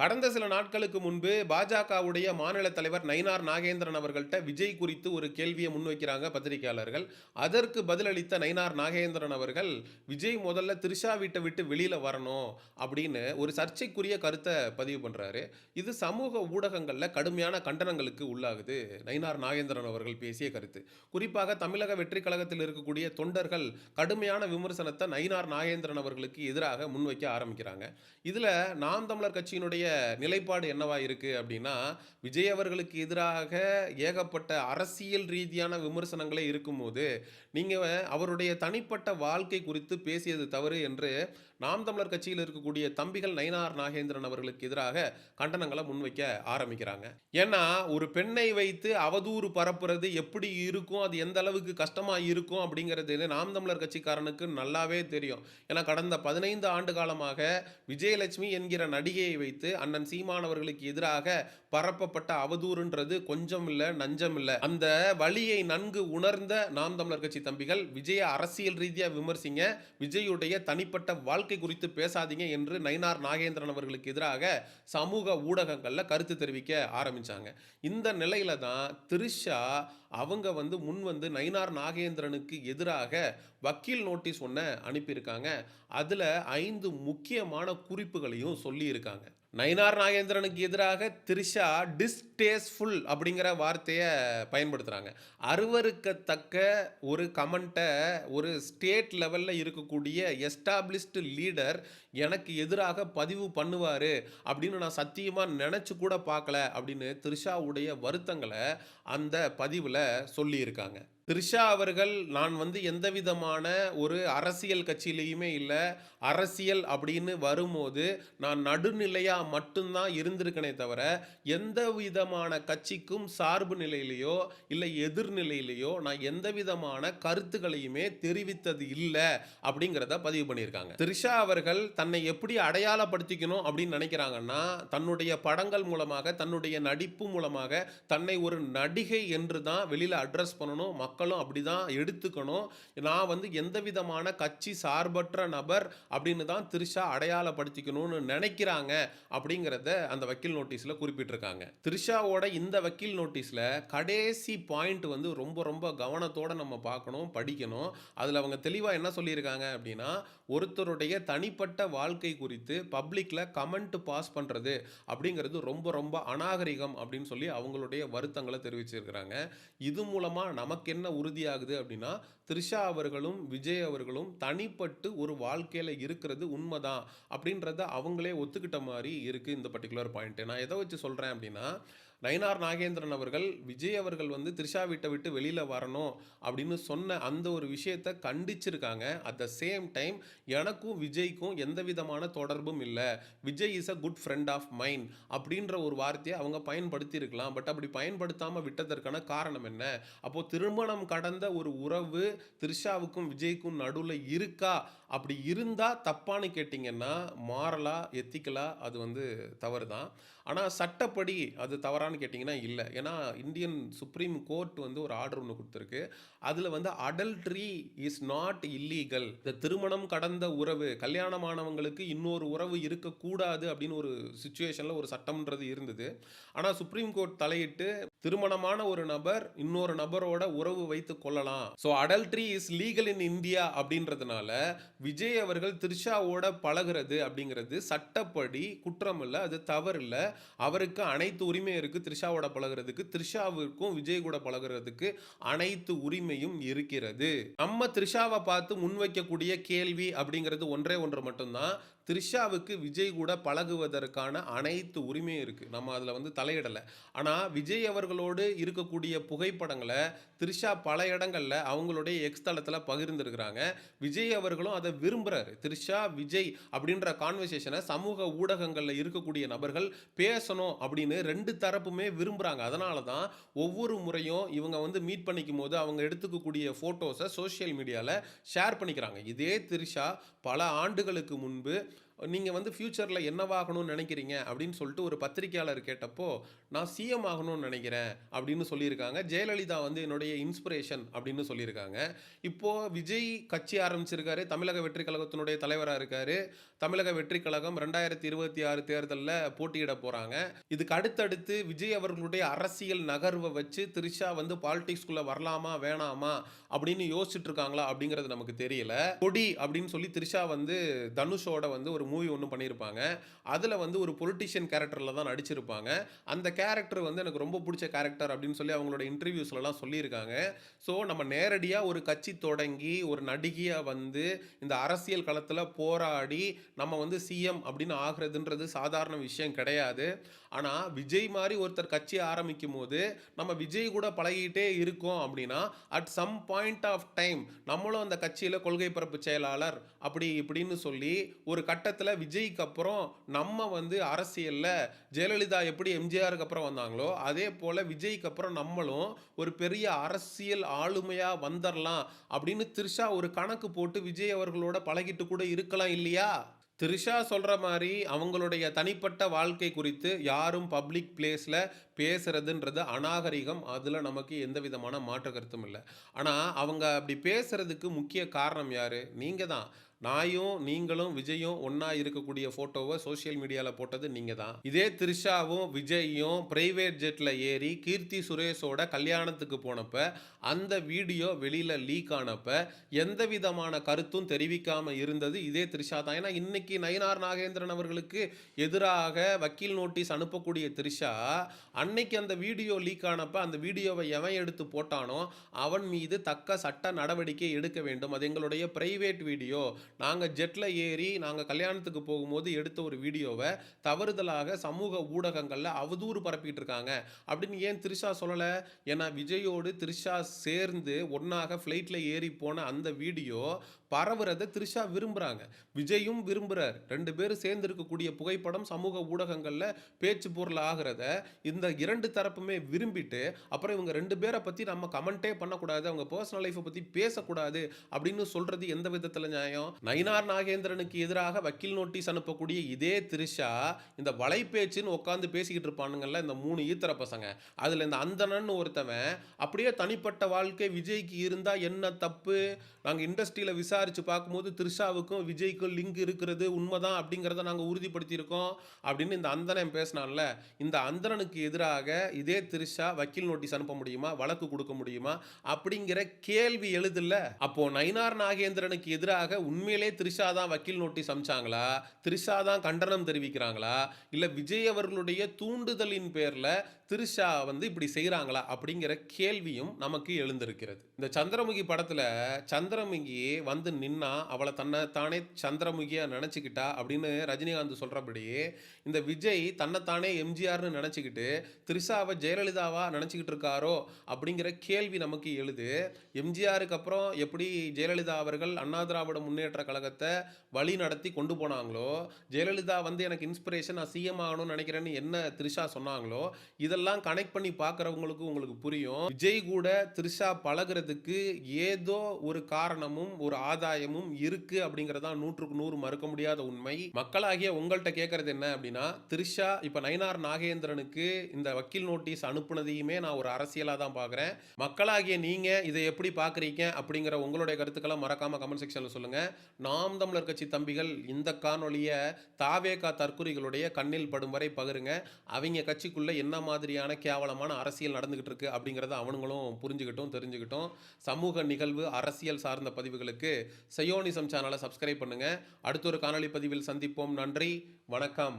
கடந்த சில நாட்களுக்கு முன்பு பாஜகவுடைய மாநில தலைவர் நயினார் நாகேந்திரன் அவர்கள்ட்ட விஜய் குறித்து ஒரு கேள்வியை முன்வைக்கிறாங்க பத்திரிகையாளர்கள். அதற்கு பதிலளித்த நயினார் நாகேந்திரன் அவர்கள் விஜய் முதல்ல திரிஷா வீட்டை விட்டு வெளியில் வரணும் அப்படின்னு ஒரு சர்ச்சைக்குரிய கருத்தை பதிவு பண்ணுறாரு இது சமூக ஊடகங்களில் கடுமையான கண்டனங்களுக்கு உள்ளாகுது நயினார் நாகேந்திரன் அவர்கள் பேசிய கருத்து. குறிப்பாக தமிழக வெற்றி கழகத்தில் இருக்கக்கூடிய தொண்டர்கள் கடுமையான விமர்சனத்தை நயினார் நாகேந்திரன் அவர்களுக்கு எதிராக முன்வைக்க ஆரம்பிக்கிறாங்க. இதில் நாம் தமிழர் கட்சியினுடைய நிலைப்பாடு என்னவா இருக்குது அப்படின்னா விஜய் அவர்களுக்கு எதிராக ஏகப்பட்ட அரசியல் ரீதியான விமர்சனங்களே இருக்கும்போது நீங்கள் அவருடைய தனிப்பட்ட வாழ்க்கை குறித்து பேசியது தவறு என்று நாம் தமிழர் கட்சியில் இருக்கக்கூடிய தம்பிகள் நயினார் நாகேந்திரன் அவர்களுக்கு எதிராக கண்டனங்களை முன்வைக்க ஆரம்பிக்கிறாங்க. ஏன்னா ஒரு பெண்ணை வைத்து அவதூறு பரப்புறது எப்படி இருக்கும் அது எந்த அளவுக்கு கஷ்டமாக இருக்கும் அப்படிங்கிறது நாம் தமிழர் கட்சிக்காரனுக்கு நல்லாவே தெரியும். ஏன்னா கடந்த பதினைந்து ஆண்டு காலமாக விஜயலட்சுமி என்கிற நடிகையை வைத்து அண்ணன் சீமானவர்களுக்கு எதிராக பரப்பப்பட்ட அவதூறுன்றது கொஞ்சம் இல்லை நஞ்சம் இல்லை. அந்த வழியை நன்கு உணர்ந்த நாம் தமிழர் கட்சி தம்பிகள் விஜய அரசியல் ரீதியாக விமர்சிங்க. விஜயுடைய தனிப்பட்ட வாழ்க்கை குறித்து பேசாதீங்க என்று நயினார் நாகேந்திரன் அவர்களுக்கு எதிராக சமூக ஊடகங்களில் கருத்து தெரிவிக்க ஆரம்பிச்சாங்க. இந்த நிலையில தான் திரிஷா அவங்க வந்து முன் வந்து நயினார் நாகேந்திரனுக்கு எதிராக வக்கீல் நோட்டீஸ் ஒன்று அனுப்பியிருக்காங்க. அதில் ஐந்து முக்கியமான குறிப்புகளையும் சொல்லியிருக்காங்க. நயினார் நாகேந்திரனுக்கு எதிராக திரிஷா டிஸ்டேஸ்ஃபுல் அப்படிங்கிற வார்த்தையை பயன்படுத்துகிறாங்க அருவருக்கத்தக்க ஒரு கமெண்ட்டை ஒரு ஸ்டேட் லெவலில் இருக்கக்கூடிய எஸ்டாப்ளிஷ்டு லீடர் எனக்கு எதிராக பதிவு பண்ணுவார் அப்படின்னு நான் சத்தியமாக நினச்சி கூட பார்க்கல அப்படின்னு திரிஷாவுடைய வருத்தங்களை அந்த பதிவில் சொல்லியிருக்காங்க. த்ரிஷா அவர்கள் நான் வந்து எந்த விதமான ஒரு அரசியல் கட்சியிலையுமே இல்லை அரசியல் அப்படின்னு வரும்போது நான் நடுநிலையாக மட்டும்தான் இருந்திருக்கனே தவிர எந்த விதமான கட்சிக்கும் சார்பு நிலையிலையோ இல்லை எதிர்நிலையிலையோ நான் எந்த விதமான கருத்துக்களையுமே தெரிவித்தது இல்லை அப்படிங்கிறத பதிவு பண்ணியிருக்காங்க. த்ரிஷா அவர்கள் தன்னை எப்படி அடையாளப்படுத்திக்கணும் அப்படின்னு நினைக்கிறாங்கன்னா தன்னுடைய படங்கள் மூலமாக தன்னுடைய நடிப்பு மூலமாக தன்னை ஒரு நடிகை என்று தான் வெளியில் அட்ரஸ் பண்ணணும் மக்களும் அப்படி தான் எடுத்துக்கணும். நான் வந்து எந்த விதமான கட்சி சார்பற்ற நபர் அப்படின்னு தான் திரிஷா அடையாளப்படுத்திக்கணும்னு நினைக்கிறாங்க அப்படிங்கிறத அந்த வக்கீல் நோட்டீஸில் குறிப்பிட்டிருக்காங்க. திரிஷாவோட இந்த வக்கீல் நோட்டீஸில் கடைசி பாயிண்ட் வந்து ரொம்ப ரொம்ப கவனத்தோடு நம்ம பார்க்கணும் படிக்கணும். அதில் அவங்க தெளிவாக என்ன சொல்லியிருக்காங்க அப்படின்னா ஒருத்தருடைய தனிப்பட்ட வாழ்க்கை குறித்து பப்ளிக்கில் கமெண்ட் பாஸ் பண்ணுறது அப்படிங்கிறது ரொம்ப ரொம்ப அநாகரிகம் அப்படின்னு சொல்லி அவங்களுடைய வருத்தங்களை தெரிவிச்சிருக்கிறாங்க. இது மூலமாக நமக்கு என்ன உறுதியாகுது அப்படின்னா த்ரிஷா அவர்களும் விஜய் அவர்களும் தனிப்பட்டு ஒரு வாழ்க்கையில் இருக்கிறது உண்மைதான் அப்படின்றத அவங்களே ஒத்துக்கிட்ட மாதிரி இருக்குது இந்த பர்டிகுலர் பாயிண்ட்டு நான் எதை வச்சு சொல்கிறேன் அப்படின்னா நயினார் நாகேந்திரன் அவர்கள் விஜய் அவர்கள் வந்து த்ரிஷா வீட்டை விட்டு வெளியில் வரணும் அப்படின்னு சொன்ன அந்த ஒரு விஷயத்தை கண்டிச்சிருக்காங்க. அட் த சேம் டைம் எனக்கும் விஜய்க்கும் எந்த விதமான தொடர்பும் இல்லை. Vijay is a good friend of mind அப்படின்ற ஒரு வார்த்தையை அவங்க பயன்படுத்தியிருக்கலாம். பட் அப்படி பயன்படுத்தாமல் விட்டதற்கான காரணம் என்ன? அப்போது திருமணம் கடந்த ஒரு உறவு த்ரிஷாவுக்கும் விஜய்க்கும் நடுவில் இருக்கா? அப்படி இருந்தால் தப்பான்னு கேட்டிங்கன்னா மாறலா எத்திக்கலா அது வந்து தவறு தான் ஆனால் சட்டப்படி அது தவறான்னு கேட்டிங்கன்னா இல்லை. ஏன்னா இந்தியன் சுப்ரீம் கோர்ட் வந்து ஒரு ஆர்டர் ஒன்று கொடுத்துருக்கு. அதில் வந்து அடல்ட்ரி இஸ் நாட் இல்லீகல் இந்த திருமணம் கடந்த உறவு கல்யாணமானவங்களுக்கு இன்னொரு உறவு இருக்கக்கூடாது அப்படின்னு ஒரு சுச்சுவேஷனில் ஒரு சட்டம்ன்றது இருந்தது. ஆனால் சுப்ரீம் கோர்ட் தலையிட்டு திருமணமான ஒரு நபர் இன்னொரு நபரோட உறவு வைத்து கொள்ளலாம். So adultery is legal in India அப்படின்றதுனால விஜய் அவர்கள் த்ரிஷாவோட பழகுறது அப்படிங்கிறது சட்டப்படி குற்றம் இல்லை அது தவறு இல்லை அவருக்கு அனைத்து உரிமையும் இருக்குது த்ரிஷாவோட பழகுறதுக்கு த்ரிஷாவிற்கும் விஜய் கூட பழகுறதுக்கு அனைத்து உரிமையும் இருக்கிறது. நம்ம த்ரிஷாவை பார்த்து முன்வைக்கக்கூடிய கேள்வி அப்படிங்கிறது ஒன்றே ஒன்று மட்டும்தான். த்ரிஷாவுக்கு விஜய் கூட பழகுவதற்கான அனைத்து உரிமையும் இருக்குது நம்ம அதில் வந்து தலையிடலை. ஆனால் விஜய் அவர்களோடு இருக்கக்கூடிய புகைப்படங்களை த்ரிஷா பல இடங்களில் அவங்களுடைய எக்ஸ் தளத்தில் பகிர்ந்துருக்கிறாங்க. விஜய் அவர்களும் அதை விரும்புகிறாரு த்ரிஷா விஜய் அப்படின்ற கான்வர்சேஷனை சமூக ஊடகங்களில் இருக்கக்கூடிய நபர்கள் பேசணும் அப்படின்னு ரெண்டு தரப்புமே விரும்புகிறாங்க அதனால தான் ஒவ்வொரு முறையும் இவங்க வந்து மீட் பண்ணிக்கும் போது அவங்க எடுத்துக்கக்கூடிய ஃபோட்டோஸை சோஷியல் மீடியாவில் ஷேர் பண்ணிக்கிறாங்க. இதே த்ரிஷா பல ஆண்டுகளுக்கு முன்பு நீங்கள் வந்து ஃப்யூச்சரில் என்னவாகணும்னு நினைக்கிறீங்க? அப்படின்னு சொல்லிட்டு ஒரு பத்திரிக்கையாளர் கேட்டப்போ நான் சிஎம் ஆகணும்னு நினைக்கிறேன் அப்படின்னு சொல்லியிருக்காங்க. ஜெயலலிதா வந்து என்னுடைய இன்ஸ்பிரேஷன் அப்படின்னு சொல்லியிருக்காங்க. இப்போது விஜய் கட்சி ஆரம்பிச்சிருக்காரு தமிழக வெற்றி கழகத்தினுடைய தலைவராக இருக்கார். தமிழக வெற்றி கழகம் ரெண்டாயிரத்தி இருபத்தி ஆறு தேர்தலில் போட்டியிட போகிறாங்க இதுக்கு அடுத்தடுத்து விஜய் அவர்களுடைய அரசியல் நகர்வை வச்சு த்ரிஷா வந்து பாலிடிக்ஸ்குள்ளே வரலாமா வேணாமா அப்படின்னு யோசிச்சுட்டு இருக்காங்களா அப்படிங்கிறது நமக்கு தெரியல. கொடி அப்படின்னு சொல்லி த்ரிஷா வந்து தனுஷோட வந்து ஒரு மூவி ஒன்று பண்ணியிருப்பாங்க அதில் வந்து ஒரு பொலிட்டிஷியன் கேரக்டரில் தான் நடிச்சிருப்பாங்க. அந்த கேரக்டர் வந்து எனக்கு ரொம்ப பிடிச்ச கேரக்டர் அப்படின்னு சொல்லி அவங்களோட இன்டர்வியூஸ்லலாம் சொல்லியிருக்காங்க. ஸோ நம்ம நேரடியாக ஒரு கட்சி தொடங்கி ஒரு நடிகையாக வந்து இந்த அரசியல் களத்தில் போராடி நம்ம வந்து சிஎம் அப்படின்னு ஆகிறதுன்றது சாதாரண விஷயம் கிடையாது. ஆனால் விஜய் மாதிரி ஒருத்தர் கட்சி ஆரம்பிக்கும் போது நம்ம விஜய் கூட பழகிட்டே இருக்கோம் அப்படின்னா at some point of time நம்மளும் அந்த கட்சியில் கொள்கை பரப்பு செயலாளர் அப்படி இப்படின்னு சொல்லி ஒரு நேரத்தில் விஜய்க்கு அப்புறம் நம்ம வந்து அரசியலில் ஜெயலலிதா எப்படி எம்ஜிஆருக்கு அப்புறம் வந்தாங்களோ அதே போல் விஜய்க்கு அப்புறம் நம்மளும் ஒரு பெரிய அரசியல் ஆளுமையாக வந்துடலாம் அப்படின்னு த்ரிஷா ஒரு கணக்கு போட்டு விஜய் அவர்களோட பழகிட்டு கூட இருக்கலாம் இல்லையா? த்ரிஷா சொல்கிற மாதிரி அவங்களுடைய தனிப்பட்ட வாழ்க்கை குறித்து யாரும் பப்ளிக் பிளேஸில் பேசுகிறதுன்றது அநாகரிகம். அதில் நமக்கு எந்த விதமான மாற்று கருத்தும் இல்லை. ஆனால் அவங்க அப்படி பேசுகிறதுக்கு முக்கிய காரணம் யார்? நீங்கள் தான் நாயும் நீங்களும் விஜயும் ஒன்றா இருக்கக்கூடிய ஃபோட்டோவை சோஷியல் மீடியாவில் போட்டது நீங்கள் தான் இதே த்ரிஷாவும் விஜயும் பிரைவேட் ஜெட்டில் ஏறி கீர்த்தி சுரேஷோட கல்யாணத்துக்கு போனப்ப அந்த வீடியோ வெளியில் லீக் ஆனப்ப எந்த விதமான கருத்தும் தெரிவிக்காமல் இருந்தது இதே த்ரிஷா தான். ஏன்னா இன்னைக்கு நயினார் நாகேந்திரன் அவர்களுக்கு எதிராக வக்கீல் நோட்டீஸ் அனுப்பக்கூடிய த்ரிஷா அன்னைக்கு அந்த வீடியோ லீக் ஆனப்ப அந்த வீடியோவை எவன் எடுத்து போட்டானோ அவன் மீது தக்க சட்ட நடவடிக்கை எடுக்க வேண்டும். அது எங்களுடைய பிரைவேட் வீடியோ நாங்கள் ஜெட்டில் ஏறி நாங்கள் கல்யாணத்துக்கு போகும்போது எடுத்த ஒரு வீடியோவை தவறுதலாக சமூக ஊடகங்களில் அவதூறு பரப்பிட்டு இருக்காங்க. அப்படின்னு ஏன் த்ரிஷா சொல்லலை? ஏன்னா விஜயோடு த்ரிஷா சேர்ந்து ஒன்றாக ஃப்ளைட்டில் ஏறி போன அந்த வீடியோ பரவுறதை த்ரிஷா விரும்புகிறாங்க விஜயும் விரும்புகிறார் ரெண்டு பேரும் சேர்ந்து இருக்கக்கூடிய புகைப்படம் சமூக ஊடகங்களில் பேச்சு பொருள் ஆகிறத இந்த இரண்டு தரப்புமே விரும்பிட்டு அப்புறம் இவங்க ரெண்டு பேரை பற்றி நம்ம கமெண்ட்டே பண்ணக்கூடாது அவங்க பர்சனல் லைஃப்பை பற்றி பேசக்கூடாது அப்படின்னு சொல்கிறது எந்த விதத்தில் நியாயம்? நயினார் நாகேந்திரனுக்கு எதிராக வக்கீல் நோட்டீஸ் அனுப்பக்கூடிய இதே த்ரிஷா இந்த வலைப்பேச்சுன்னு உட்காந்து பேசிக்கிட்டு இருப்பானுங்கள்ல இந்த மூணு ஈத்தர பசங்க. அதில் இந்த அந்தனன் ஒருத்தவன் அப்படியே தனிப்பட்ட வாழ்க்கை விஜய்க்கு இருந்தால் என்ன தப்பு? நாங்கள் இண்டஸ்ட்ரியில் விசாரித்து பார்க்கும்போது த்ரிஷாவுக்கும் விஜய்க்கும் லிங்க் இருக்கிறது உண்மைதான் அப்படிங்கிறத நாங்கள் உறுதிப்படுத்தியிருக்கோம் அப்படின்னு இந்த அந்தணன் பேசினான்ல. இந்த அந்தரனுக்கு எதிராக இதே த்ரிஷா வக்கீல் நோட்டீஸ் அனுப்ப முடியுமா? வழக்கு கொடுக்க முடியுமா? அப்படிங்கிற கேள்வி எழுதில்ல அப்போ நயினார் நாகேந்திரனுக்கு எதிராக உண்மையிலே த்ரிஷா தான் வக்கீல் நோட்டீஸ் அமிச்சாங்களா? த்ரிஷா தான் கண்டனம் தெரிவிக்கிறாங்களா? இல்லை விஜய் அவர்களுடைய தூண்டுதலின் பேரில் த்ரிஷா வந்து இப்படி செய்கிறாங்களா அப்படிங்கிற கேள்வியும் நமக்கு எழுந்திருக்கிறது. இந்த சந்திரமுகி படத்தில் சந்திரமுகி வந்து நின்னா அவளை தன்னை தானே சந்திரமுகியாக நினச்சிக்கிட்டா அப்படின்னு ரஜினிகாந்த் சொல்கிறபடி இந்த விஜய் தன்னைத்தானே எம்ஜிஆர்னு நினச்சிக்கிட்டு திருஷாவை ஜெயலலிதாவாக நினச்சிக்கிட்டு இருக்காரோ அப்படிங்கிற கேள்வி நமக்கு எழுது. எம்ஜிஆருக்கு அப்புறம் எப்படி ஜெயலலிதா அவர்கள் அண்ணா திராவிட முன்னேற்ற கழகத்தை வழி நடத்தி கொண்டு போனாங்களோ ஜெயலலிதா வந்து எனக்கு இன்ஸ்பிரேஷன் நான் சிஎம் ஆகணும்னு நினைக்கிறேன்னு என்ன த்ரிஷா சொன்னாங்களோ இதை இதெல்லாம் கனெக்ட் பண்ணி பார்க்குறவங்களுக்கு உங்களுக்கு புரியும். விஜய் கூட த்ரிஷா பழகுறதுக்கு ஏதோ ஒரு காரணமும் ஒரு ஆதாயமும் இருக்கு அப்படிங்கிறதா நூற்றுக்கு நூறு மறுக்க முடியாத உண்மை. மக்களாகிய உங்கள்கிட்ட கேட்கறது என்ன அப்படின்னா த்ரிஷா இப்போ நயினார் நாகேந்திரனுக்கு இந்த வக்கீல் நோட்டீஸ் அனுப்புனதையுமே நான் ஒரு அரசியலாக தான் பார்க்குறேன் மக்களாகிய நீங்க இதை எப்படி பார்க்குறீங்க அப்படிங்கிற உங்களுடைய கருத்துக்களை மறக்காம கமெண்ட் செக்ஷனில் சொல்லுங்க. நாம் தமிழர் கட்சி தம்பிகள் இந்த காணொலியை தாவேகா தற்கொலைகளுடைய கண்ணில் படும் வரை பகிருங்க. அவங்க கட்சிக்குள்ள என்ன மாதிரி மாதிரியான கேவலமான அரசியல் நடந்துகிட்டு இருக்கு அப்படிங்கிறத அவனுங்களும் புரிஞ்சுக்கிட்டும் தெரிஞ்சுக்கிட்டும் சமூக நிகழ்வு அரசியல் சார்ந்த பதிவுகளுக்கு சயோனிசம் சேனலை சப்ஸ்கிரைப் பண்ணுங்க. அடுத்த ஒரு காணொளி பதிவில் சந்திப்போம். நன்றி. வணக்கம்.